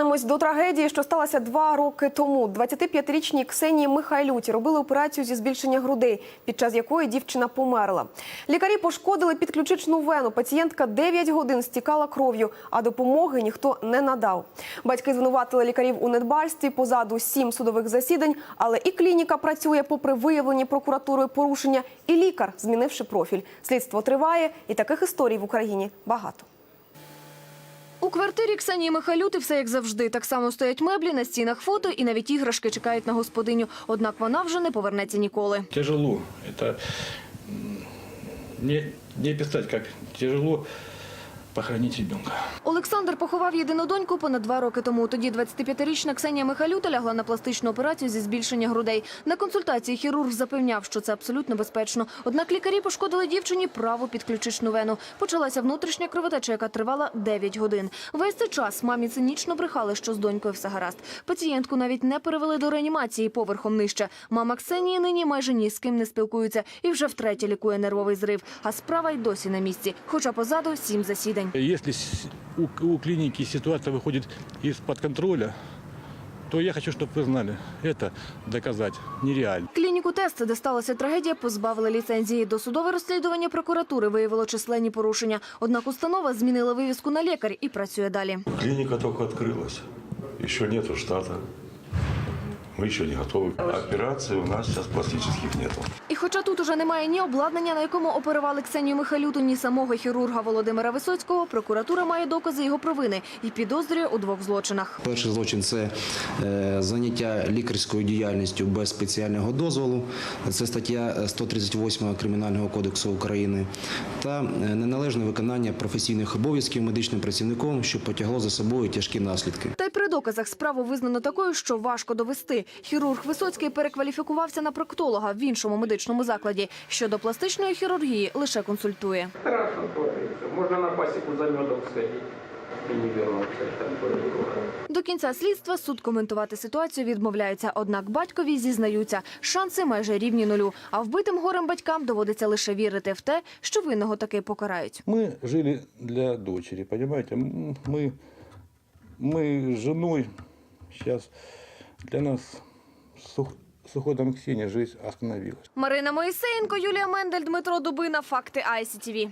Повернемось до трагедії, що сталася два роки тому. 25-річній Ксенії Михайлюті робили операцію зі збільшення грудей, під час якої дівчина померла. Лікарі пошкодили підключичну вену. Пацієнтка 9 годин стікала кров'ю, а допомоги ніхто не надав. Батьки звинуватили лікарів у недбальстві. Позаду сім судових засідань, але і клініка працює попри виявлені прокуратурою порушення, і лікар, змінивши профіль. Слідство триває, і таких історій в Україні багато. У квартирі Ксанії Михайлюти все як завжди. Так само стоять меблі, на стінах фото і навіть іграшки чекають на господиню. Однак вона вже не повернеться ніколи. Тяжело. Це... не, не писати, як тяжело похоронить ребенка. Олександр поховав єдину доньку понад два роки тому. Тоді 25-річна Ксенія Михайлюта лягла на пластичну операцію зі збільшення грудей. На консультації хірург запевняв, що це абсолютно безпечно. Однак лікарі пошкодили дівчині праву підключичну вену. Почалася внутрішня кровотеча, яка тривала 9 годин. Весь цей час мамі цинічно брехали, що з донькою все гаразд. Пацієнтку навіть не перевели до реанімації поверхом нижче. Мама Ксенії нині майже ні з ким не спілкується і вже втретє лікує нервовий зрив. А справа й досі на місці. Хоча позаду сім засідань Если с- у, у клиники ситуация выходит из-под контроля, то я хочу, чтобы вы знали, это доказать нереально. Клініку тест, де сталася трагедія, позбавили ліцензії. Досудове розслідування прокуратури виявило численні порушення. Однак установа змінила вивіску на лікар і працює далі. Клиника только открылась. Еще нету штата. Мы еще не готовы. Операций у нас сейчас пластических нету. І хоча тут уже немає ні обладнання, на якому оперували Ксенію Михайлюту, ні самого хірурга Володимира Висоцького, прокуратура має докази його провини і підозрює у двох злочинах. Перший злочин це е, заняття лікарською діяльністю без спеціального дозволу. Це стаття 138 Кримінального кодексу України та е, неналежне виконання професійних обов'язків медичним працівником, що потягло за собою тяжкі наслідки. Та й при доказах справу визнано такою, що важко довести. Хірург Висоцький перекваліфікувався на проктолога в іншому медичному закладі. Щодо пластичної хірургії лише консультує. Страшно твориться. Можно на пасеку за медом сходить и не вернуться. Такое бывает. До кінця слідства суд коментувати ситуацію відмовляється. Однак батькові зізнаються, шанси майже рівні нулю. А вбитим горем батькам доводиться лише вірити в те, що винного таки покарають. Мы жили для дочери, понимаете? М, Мы, мы с женой сейчас для нас сух. ух- с уходом Ксении жизнь остановилась. Марина Моисеенко, Юлія Мендель, Дмитро Дубина. Факти ICTV.